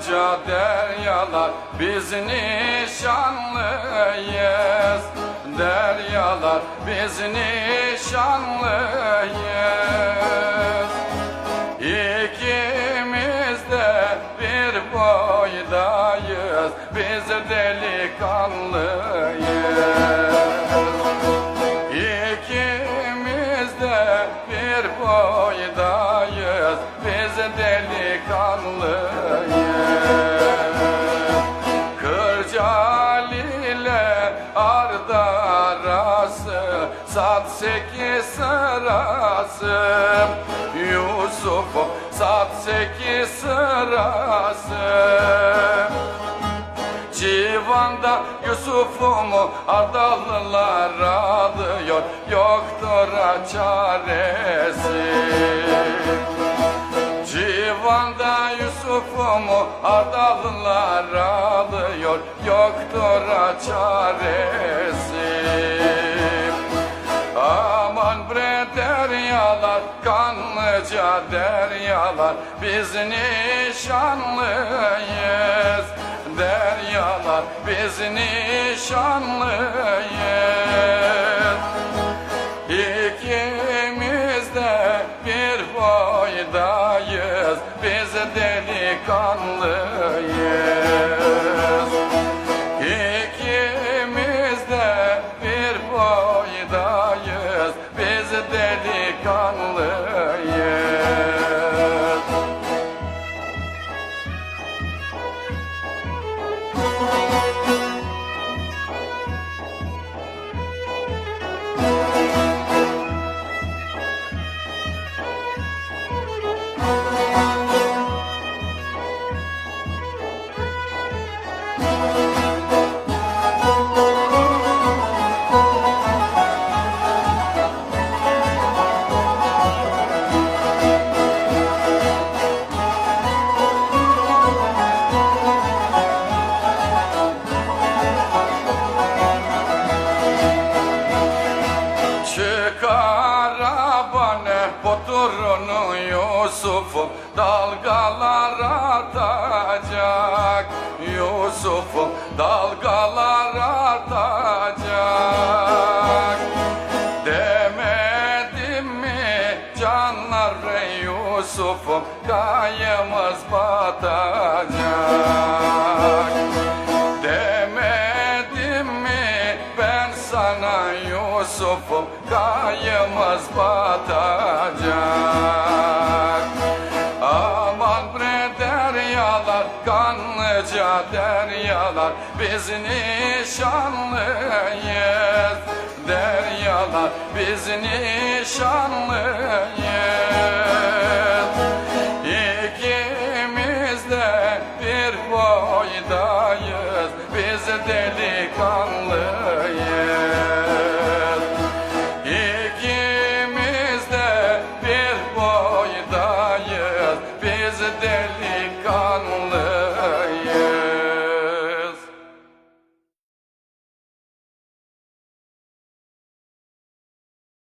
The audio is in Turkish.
kanlıca deryalar biz nişanlıyız. Deryalar biz nişanlıyız. İkimiz de bir boydayız. Biz delikanlıyız arası Sat sekiz sırası Yusuf sat sekiz sırası Civanda Yusuf'umu Ardalılar alıyor Yoktur çaresi. Civanda Yusuf'umu Ardalılar alıyor Yoktur çaresi Aman bre deryalar, kanlıca deryalar Biz nişanlıyız. Deryalar Biz nişanlıyız. İkimiz de bir boydayız Biz delikanlıyız dalgalar atacak Yusuf'um dalgalar atacak Demedim mi canlar Yusuf'um kayımız batacak. Demedim mi ben sana Yusuf'um kayımız batacak kanlıca deryalar biz nişanlıyız. Deryalar biz nişanlıyız